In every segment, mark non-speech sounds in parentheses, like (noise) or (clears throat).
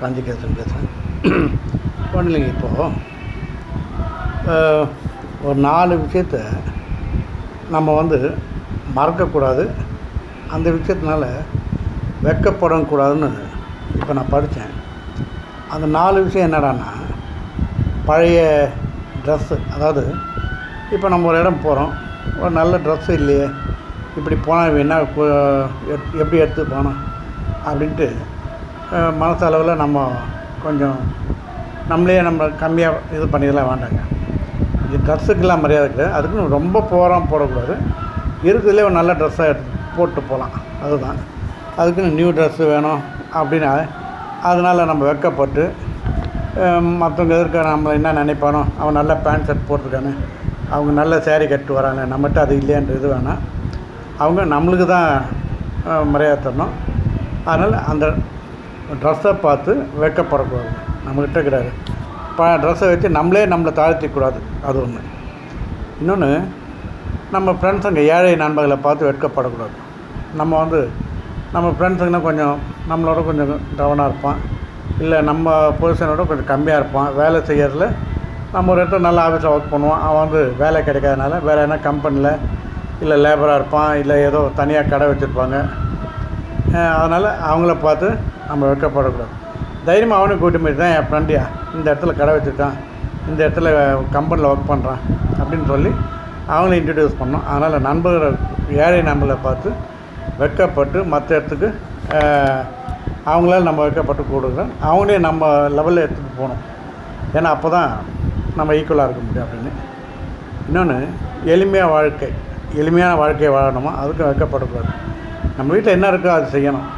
காஞ்சிகேசன் பேசுகிறேன் (clears throat) ஒன்றும் இல்லைங்க இப்போது ஒரு நாலு விஷயத்த நம்ம வந்து மறக்கக்கூடாது. அந்த விஷயத்தினால வெட்கப்படக்கூடாதுன்னு இப்போ நான் படித்தேன் அந்த நாலு விஷயம் என்னடான்னா பழைய ட்ரெஸ்ஸு அதாவது இப்போ நம்ம ஒரு இடம் போகிறோம் ஒரு நல்ல ட்ரெஸ்ஸு இல்லையே. இப்படி போனால் என்ன எப்படி எடுத்து போனோம் அப்படின்ட்டு மனசளவில் நம்ம கொஞ்சம் நம்மளே நம்ம கம்மியாக இது பண்ணிடலாம் வேண்டாங்க. இது ட்ரெஸ்ஸுக்கெல்லாம் மரியாதை கிடையாது அதுக்குன்னு ரொம்ப போகிறோம் போடக்கூடாது. இருக்கிறதுலே ஒரு நல்ல ட்ரெஸ்ஸாக எடுத்து போட்டு போகலாம். அதுதான். அதுக்குன்னு நியூ ட்ரெஸ்ஸு வேணும் அப்படின்னா அதனால் நம்ம வெட்கப்பட்டு மற்றவங்க எதிர்க்க நம்ம என்ன நினைப்பானோ அவன் நல்ல பேண்ட் ஷர்ட் போட்டிருக்கானு அவங்க நல்ல சேரீ கட்டு வராங்க நம்மகிட்ட அது இல்லையான்ற இது வேணாம். அவங்க நம்மளுக்கு தான் மரியாதை தரணும். அதனால் அந்த ட்ரெஸ்ஸை பார்த்து வெட்கப்படக்கூடாது நம்மக்கிட்ட கிடையாது. இப்போ ட்ரெஸ்ஸை வச்சு நம்மளே நம்மளை தாழ்த்திக்கூடாது. அது ஒன்று இன்னொன்று நம்ம ஃப்ரெண்ட்ஸுங்க ஏழை நண்பர்களை பார்த்து வெட்கப்படக்கூடாது நம்ம வந்து நம்ம ஃப்ரெண்ட்ஸுங்கன்னா கொஞ்சம் நம்மளோட கொஞ்சம் டவுனாக இருப்பான். இல்லை நம்ம பொசிஷனோட கொஞ்சம் கம்மியாக இருப்பான். வேலை செய்கிறதுல நம்ம ஒரு இடத்துல நல்ல ஆஃபீஸில் ஒர்க் பண்ணுவோம் அவன் வந்து வேலை கிடைக்காதனால வேறு என்ன கம்பெனியில் இல்லை லேபராக இருப்பான். இல்லை ஏதோ தனியாக கடை வச்சுருப்பாங்க. அதனால் அவங்கள பார்த்து நம்ம வெட்கப்படக்கூடாது. தைரியமாக அவனையும் கூட்டி போய் தான் என் ஃப்ரெண்டியா இந்த இடத்துல கடை வச்சுருக்கான் இந்த இடத்துல கம்பெனியில் ஒர்க் பண்ணுறான் அப்படின்னு சொல்லி அவங்கள இன்ட்ரடியூஸ் பண்ணோம். அதனால் நண்பர்கள் ஏழை நண்பர்களை பார்த்து வெட்கப்பட்டு மற்ற இடத்துக்கு அவங்களால நம்ம வைக்கப்பட்டு கொடுக்குறோம் அவங்களே நம்ம லெவலில் எடுத்துகிட்டு போகணும். ஏன்னா அப்போ தான் நம்ம ஈக்குவலாக இருக்க முடியும் அப்படின்னு. இன்னொன்று எளிமையாக வாழ்க்கை எளிமையான வாழ்க்கையை வாழணுமா? அதுக்கும் வைக்கப்படக்கூடாது நம்ம வீட்டில் என்ன இருக்கோ அது செய்யணும்.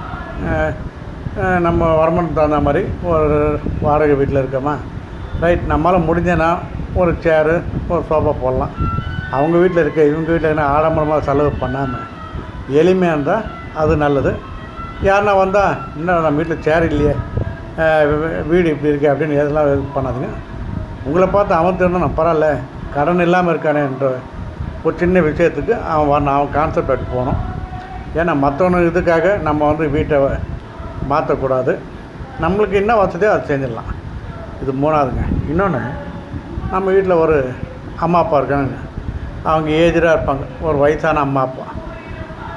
நம்ம வருமானத்துக்கு தகுந்த மாதிரி ஒரு வாடகை வீட்டில் இருக்கோமா? ரைட் நம்மளால் முடிஞ்சனா ஒரு சேரு ஒரு சோஃபா போடலாம். அவங்க வீட்டில் இருக்க இவங்க வீட்டில் என்ன ஆடம்பரமாக செலவு பண்ணாமல் எளிமையாக இருந்தால் அது நல்லது. யாருன்னா வந்தால் இன்னும் நம்ம வீட்டில் சேர் இல்லையே? வீடு இப்படி இருக்கே அப்படின்னு எதெல்லாம் இது பண்ணாதுங்க. உங்களை பார்த்து அவன் திருந்தணும் பரவாயில்ல கடன் இல்லாமல் இருக்கானே என்ற ஒரு சின்ன விஷயத்துக்கு அவன் வரணும் அவன் கான்செப்ட் எடுத்து போகணும். ஏன்னா மற்றவனு இதுக்காக நம்ம வந்து வீட்டை மாற்றக்கூடாது. நம்மளுக்கு என்ன வசதியோ அதை செஞ்சிடலாம். இது மூணாவதுங்க. இன்னொன்று நம்ம வீட்டில் ஒரு அம்மா அப்பா இருக்காங்க. அவங்க ஏஜராக இருப்பாங்க. ஒரு வயசான அம்மா அப்பா.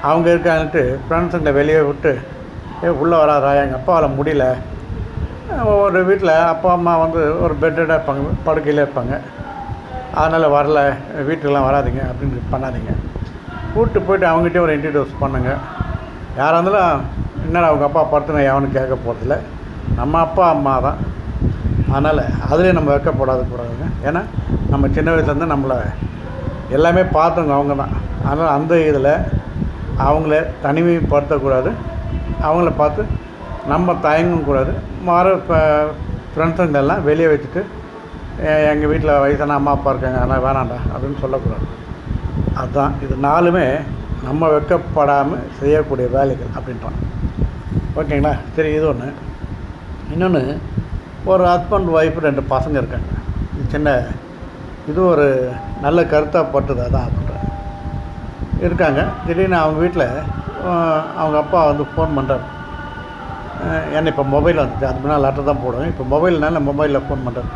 அவங்க இருக்காங்கன்ட்டு ஃப்ரெண்ட்ஸுங்களை வெளியே விட்டு ஏ உள்ளே வராதா எங்கள் அப்பாவால் முடியல. ஒரு வீட்டில் அப்பா அம்மா வந்து ஒரு பெட்டடாக இருப்பாங்க படுக்கையில் இருப்பாங்க. அதனால் வரல வீட்டுக்கெலாம் வராதிங்க அப்படின்னு பண்ணாதீங்க. கூப்பிட்டு போயிட்டு அவங்ககிட்டயே ஒரு இன்ட்ரடியூஸ் பண்ணுங்க. யாராக இருந்தாலும் என்னடா அவங்க அப்பா படுத்துன எவனும் கேட்க போகிறதில்ல நம்ம அப்பா அம்மா தான். அதனால் அதுலேயும் நம்ம வைக்கப்படாது கூடாதுங்க ஏன்னா நம்ம சின்ன வயசுலேருந்து நம்மளை எல்லாமே பார்த்தவங்க அவங்க தான். அதனால் அந்த இதில் அவங்கள தனிமைப்படுத்தக்கூடாது. அவங்கள பார்த்து நம்ம தயங்கவும் கூடாது. மாற ஃப்ரெண்ட்ஸுங்க எல்லாம் வெளியே வச்சுட்டு எங்கள் வீட்டில் வயசான அம்மா அப்பா இருக்காங்க. அதனால் வேணாண்டா அப்படின்னு சொல்லக்கூடாது. அதுதான் இது நாலுமே நம்ம வெட்கப்படாமல் செய்யக்கூடிய வேலைகள் அப்படின்றான் ஓகேங்களா? சரி இது ஒன்று இன்னொன்று ஒரு ஹஸ்பண்ட் ஒய்ஃப் ரெண்டு பசங்க இருக்காங்க. இது சின்ன இது ஒரு நல்ல கருத்தாக பட்டது அதான் சொல்கிறேன் இருக்காங்க. திடீர்னு அவங்க வீட்டில் அவங்க அப்பா வந்து ஃபோன் பண்ணுறாரு என்ன இப்போ மொபைல் வந்துச்சு. அது முன்னால் லெட்டர் தான் போடுவேன். இப்போ மொபைல்னால மொபைலில் ஃபோன் பண்ணுறேன்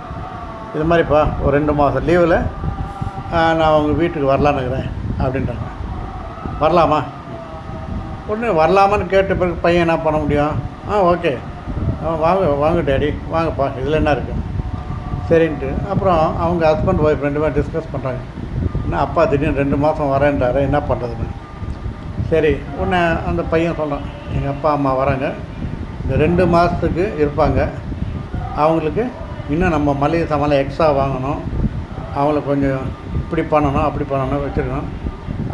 இது மாதிரிப்பா ஒரு ரெண்டு மாதம் லீவில் நான் அவங்க வீட்டுக்கு வரலான்னு இருக்கிறேன் அப்படின்றாங்க. வரலாமா? உடனே வரலாமான்னு கேட்ட பிறகு பையன் என்ன பண்ண முடியும்? ஆ ஓகே. ஆ வாங்க வாங்க டேடி. வாங்கப்பா இதில் என்ன இருக்குது சரின்ட்டு அப்புறம் அவங்க ஹஸ்பண்ட் ஒய்ஃப் ரெண்டு பேரும் டிஸ்கஸ் பண்ணுறாங்க என்ன அப்பா திடீர்னு ரெண்டு மாதம் வரேன்றாரு என்ன பண்ணுறதுன்னு சரி உன்னை அந்த பையன் சொல்கிறான் எங்கள் அப்பா அம்மா வராங்க. இந்த ரெண்டு மாதத்துக்கு இருப்பாங்க. அவங்களுக்கு இன்னும் நம்ம மளிகை சாமான் எக்ஸ்ட்ரா வாங்கணும். அவங்கள கொஞ்சம் இப்படி பண்ணணும் அப்படி பண்ணணும் வச்சுருக்கணும்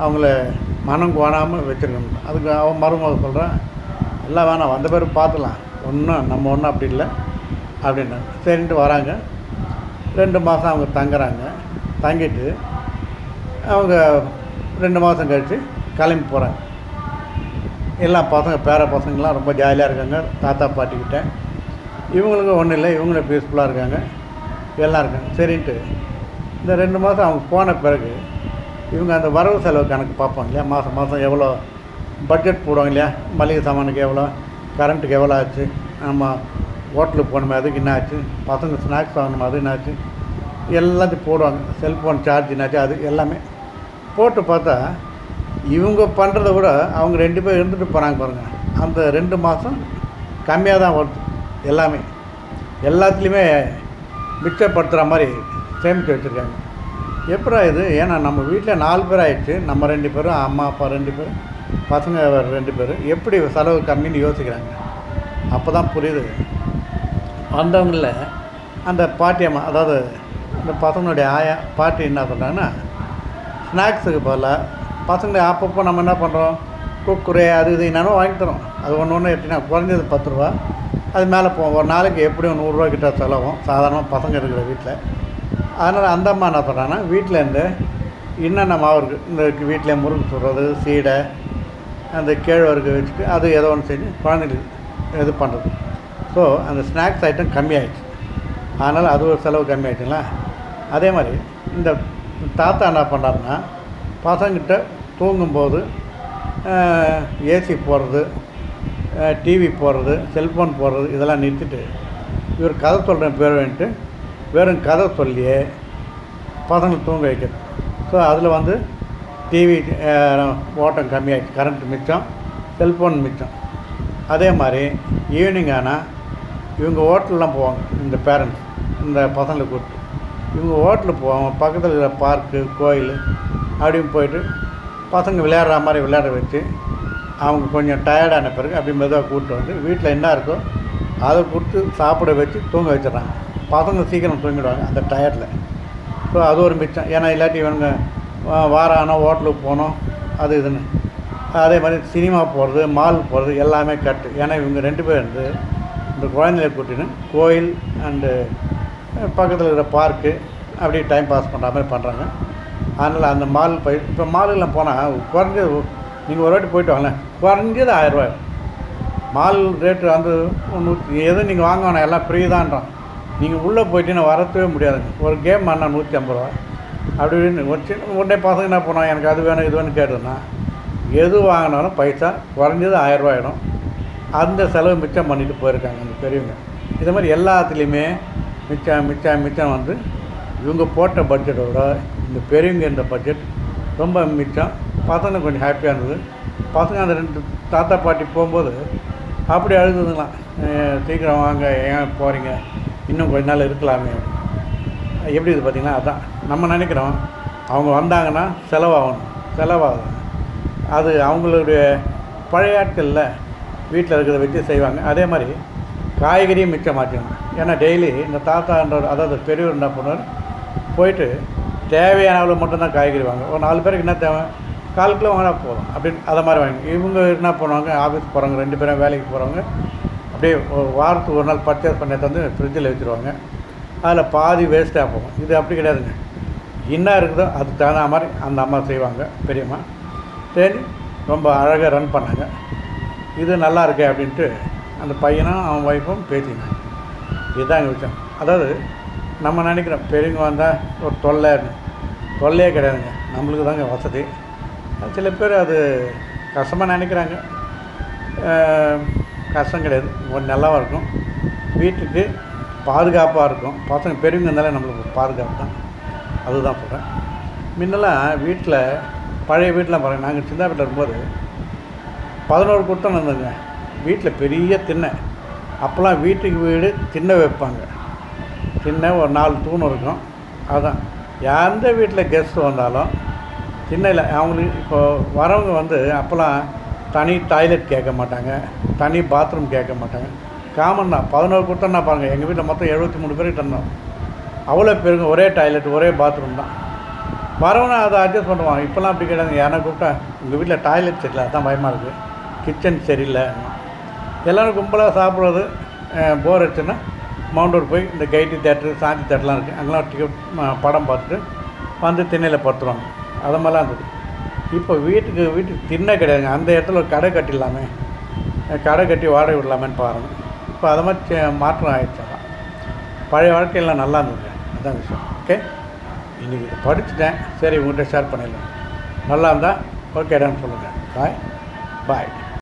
அவங்கள மனம் கோணாமல் வச்சுருக்கணும். அதுக்கு அவன் மருமக சொல்கிறான் எல்லாம் வேணாம் வந்த பேர் பார்த்துலாம் ஒன்றும் நம்ம ஒன்றும் அப்படி இல்லை அப்படின்னாங்க சரின்ட்டு வராங்க. ரெண்டு மாதம் அவங்க தங்குறாங்க. தங்கிட்டு அவங்க ரெண்டு மாதம் கழித்து கிளம்பி போகிறாங்க எல்லா பசங்க பேர பசங்கள்லாம் ரொம்ப ஜாலியாக இருக்காங்க. தாத்தா பாட்டிக்கிட்ட இவங்களுக்கு ஒன்றும் இல்லை. இவங்களும் பீஸ்ஃபுல்லாக இருக்காங்க. எல்லாம் இருக்காங்க. சரின்ட்டு இந்த ரெண்டு மாதம் அவங்க போன பிறகு இவங்க அந்த வரவு செலவு கணக்கு பார்ப்பாங்க இல்லையா? மாதம் மாதம் எவ்வளோ பட்ஜெட் போடுவாங்க இல்லையா? மளிகை சாமானுக்கு எவ்வளோ? கரண்ட்டுக்கு எவ்வளோ ஆச்சு? நம்ம ஹோட்டலுக்கு போகணுமே? அதுக்கு என்னாச்சு பசங்க ஸ்நாக்ஸ் வாங்கணுமா? அது என்னாச்சு எல்லாத்தையும் போடுவாங்க. செல்ஃபோன் சார்ஜ் என்னாச்சு அது எல்லாமே போட்டு பார்த்தா இவங்க பண்ணுறத விட அவங்க ரெண்டு பேர் இருந்துட்டு போகிறாங்க பாருங்கள் அந்த ரெண்டு மாதம் கம்மியாக தான் வருது. எல்லாமே. எல்லாத்துலேயுமே மிச்சப்படுத்துகிற மாதிரி சேமித்து வச்சுருக்காங்க. எப்படா இது? ஏன்னா நம்ம வீட்டில் நாலு பேர் ஆயிடுச்சு. நம்ம ரெண்டு பேரும் அம்மா அப்பா ரெண்டு பேரும் பசங்க ரெண்டு பேரும். எப்படி செலவு கம்மின்னு யோசிக்கிறாங்க? அப்போ தான் புரியுது வந்தவங்களில் அந்த பாட்டி அம்மா அதாவது இந்த பசங்களுடைய ஆயா பாட்டி என்ன சொல்கிறாங்கன்னா ஸ்நாக்ஸுக்கு பதிலாக பசங்க அப்பப்போ நம்ம என்ன பண்ணுறோம் குக்குரே அது இது என்னென்னோ வாங்கி தரோம். அது ஒன்று ஒன்று எப்படின்னா குறைஞ்சது பத்து ரூபா. அது மேலே போவோம். ஒரு நாளைக்கு எப்படியும் நூறுரூவா கிட்ட செலவும். சாதாரணமாக பசங்க இருக்கிற வீட்டில் அதனால் அந்த அம்மா என்ன பண்ணுறாங்கன்னா வீட்டிலேருந்து என்னென்ன மாவு இருக்குது இந்த வீட்டில் முறுக்கு சுடுறது சீடை அந்த கேழ்வரகு வச்சுட்டு அது ஏதோ ஒன்று செஞ்சு குழந்தைங்களுக்கு இது பண்ணுறது ஸோ அந்த ஸ்நாக்ஸ் ஐட்டம் கம்மியாயிடுச்சு. அதனால் அது ஒரு செலவு கம்மியாயிடுச்சுங்களா? அதே மாதிரி இந்த தாத்தா என்ன பண்ணாருன்னா பசங்கிட்ட தூங்கும்போது ஏசி போடுறது டிவி போடுறது செல்ஃபோன் போடுறது இதெல்லாம் நிறுத்திட்டு இவர் கதை சொல்கிறேன் பேர் வேண்ட்டு வெறும் கதை சொல்லியே பசங்களை தூங்க வைக்கிறது. ஸோ அதில் வந்து டிவி ஓட்டம் கம்மியாகிடுச்சு கரண்ட் மிச்சம் செல்ஃபோன் மிச்சம். அதே மாதிரி ஈவினிங் ஆனால் இவங்க ஹோட்டல்லாம் போவாங்க. இந்த பேரண்ட்ஸ் இந்த பசங்களை கூப்பிட்டு. இவங்க ஹோட்டலுக்கு போவாங்க. பக்கத்தில் இருக்கிற பார்க்கு கோயில் அப்படின்னு போயிட்டு பசங்க விளையாடுற மாதிரி விளையாட வச்சு அவங்க கொஞ்சம் டயர்டான பிறகு அப்படி மெதுவாக கூப்பிட்டு வந்து வீட்டில் என்ன இருக்கோ அதை கொடுத்து சாப்பிட வச்சு தூங்க வச்சிடறாங்க. பசங்க சீக்கிரம் தூங்கிடுவாங்க அந்த டயர்டில் ஸோ அது ஒரு மிச்சம். ஏன்னா இல்லாட்டி இவனுங்க வாரம் ஹோட்டலுக்கு போகணும் அது இதுன்னு. அதே மாதிரி சினிமா போகிறது மால் போகிறது எல்லாமே கட்டு ஏன்னா இவங்க ரெண்டு பேர் வந்து இந்த குழந்தைய கூட்டின்னு கோயில் அண்டு பக்கத்தில் இருக்கிற பார்க்கு அப்படி டைம் பாஸ் பண்ணுற மாதிரி பண்ணுறாங்க அதனால் அந்த மால் போய் இப்போ மாலுக்கெல்லாம் போனால் குறைஞ்சது நீங்கள் ஒரு வாட்டி போயிட்டு வாங்க குறைஞ்சது ஆயிரரூவா மால் ரேட்டு வந்து நூற்றி எதுவும் நீங்கள் வாங்க வேணாம் எல்லாம் ஃப்ரீ தான்றான். நீங்கள் உள்ளே போயிட்டீங்கன்னா வரத்தவே முடியாதுங்க. ஒரு கேம் ஆனா நூற்றி ஐம்பது ரூபா. அப்படி இப்படின்னு ஒரு சின்ன உடனே பசங்க என்ன பண்ணுவாங்க? எனக்கு அது வேணும் இது வேணும் கேட்டதுன்னா எது வாங்கினாலும் பைசா குறைஞ்சது ஆயிரரூவா ஆகிடும் அந்த செலவு மிச்சம் பண்ணிட்டு போயிருக்காங்க அந்த பெரியவங்க. இது மாதிரி எல்லாத்துலேயுமே மிச்சம் மிச்சம் மிச்சம் வந்து இவங்க போட்ட பட்ஜெட்டோட இந்த பெரியவங்க இந்த பட்ஜெட் ரொம்ப மிச்சம். பசங்க கொஞ்சம் ஹாப்பியாக இருந்தது. பசங்க அந்த ரெண்டு தாத்தா பாட்டி போகும்போது அப்படி அழுதுங்களாம். சீக்கிரம் வாங்க ஏன் போகிறீங்க இன்னும் கொஞ்ச நாள் இருக்கலாமே. எப்படி இது பார்த்திங்கன்னா அதான் நம்ம நினைக்கிறோம் அவங்க வந்தாங்கன்னா செலவாகணும் செலவாகும். அது அவங்களுடைய பழைய ஆட்களில் வீட்டில் இருக்கிறத வச்சு செய்வாங்க. அதே மாதிரி காய்கறியும் மிச்சம் மாற்றணும் ஏன்னா டெய்லி இந்த தாத்தான்றவர் அதாவது பெரியவர் என்ன பண்ணுவார்? போயிட்டு தேவையான அளவு மட்டும்தான் காய்கறி வாங்க ஒரு நாலு பேருக்கு என்ன தேவை? கால் கிலோ வாங்கினா போதும். அப்படின்னு அதை மாதிரி வாங்கி இவங்க என்ன பண்ணுவாங்க? ஆஃபீஸ் போகிறவங்க ரெண்டு பேரும் வேலைக்கு போகிறவங்க அப்படியே வாரத்துக்கு ஒரு நாள் பர்ச்சேஸ் பண்ணி தந்து ஃப்ரிட்ஜில் வச்சுருவாங்க. அதில் பாதி வேஸ்ட்டாக போகும். இது அப்படி கிடையாதுங்க. என்ன இருக்குதோ அதுக்கு தகுந்த மாதிரி அந்த அம்மா செய்வாங்க பெரியம்மா. சரி ரொம்ப அழகாக ரன் பண்ணாங்க. இது நல்லா இருக்கே அப்படின்ட்டு அந்த பையனும் அவன் ஒய்ஃபும் பேசினாங்க. இதுதான் விஷயம். அதாவது நம்ம நினைக்கிறோம் பெரியவங்க வந்தால் ஒரு தொல்லை தொல்லையே கிடையாதுங்க. நம்மளுக்கு தாங்க வசதி. சில பேர் அது கஷ்டமாக நினைக்கிறாங்க. கஷ்டம் கிடையாது கொஞ்சம் நல்லாவும் இருக்கும். வீட்டுக்கு பாதுகாப்பாக இருக்கும். பசங்க பெரியவங்க இருந்தாலே நம்மளுக்கு பாதுகாப்பு தான். அதுதான் சொல்கிறேன் முன்னெல்லாம் வீட்டில் பழைய வீட்டில் பாருங்கள் நாங்கள் சின்ன வீட்டில் இருக்கும்போது பதினோரு கூட்டம் இருந்ததுங்க வீட்டில் பெரிய திண்ணை. அப்போல்லாம் வீட்டுக்கு வீடு திண்ணை வைப்பாங்க. திண்ணை ஒரு நாலு தூண் இருக்கும். அதுதான் எந்த வீட்டில் கெஸ்ட் வந்தாலும் திண்ணையில் அவங்களுக்கு இப்போது வரவங்க வந்து அப்போல்லாம் தனி டாய்லெட் கேட்க மாட்டாங்க தனி பாத்ரூம் கேட்க மாட்டாங்க. காமன்னா பதினோரு கொடுத்தோன்னா பாருங்கள் எங்கள் வீட்டில் மொத்தம் எழுபத்தி மூணு பேர்கிட்ட இருந்தோம். அவ்வளோ பேருங்க ஒரே டாய்லெட் ஒரே பாத்ரூம் தான். வரவனை அதை அட்ஜஸ்ட் பண்ணுவாங்க. இப்போல்லாம் அப்படி கிடையாது. யாரை கூப்பிட்டா உங்கள் வீட்டில் டாய்லெட் சரியில்லை அதான் பயமாக இருக்குது கிச்சன் சரியில்லை. எல்லோரும் கும்பலாக சாப்பிட்றது போர் அடிச்சுன்னா மவுண்டூர் போய் இந்த கைட்டி தேட்டரு சாந்தி தேட்டர்லாம் இருக்குது அங்கெல்லாம் டிக்கெட் படம் பார்த்துட்டு வந்து திண்ணையில் படுத்துருவாங்க. அது மாதிரிலாம் இருந்தது. இப்போ வீட்டுக்கு வீட்டுக்கு திண்ணை கிடையாதுங்க. அந்த இடத்துல ஒரு கடை கட்டிடலாமே. கடை கட்டி வாடகை விடலாமேன்னு பாருங்கள் இப்போ அதை மாதிரி மாற்றம் ஆகிடுச்சு பழைய வாழ்க்கையெல்லாம் நல்லா இருந்தது அதுதான் விஷயம். ஓகே இன்றைக்கி இதை படிச்சுட்டேன். சரி உங்கள்கிட்ட ஷேர் பண்ணிடலாம். நல்லா இருந்தால் ஓகேடான்னு சொல்லுங்கள் பாய் பாய்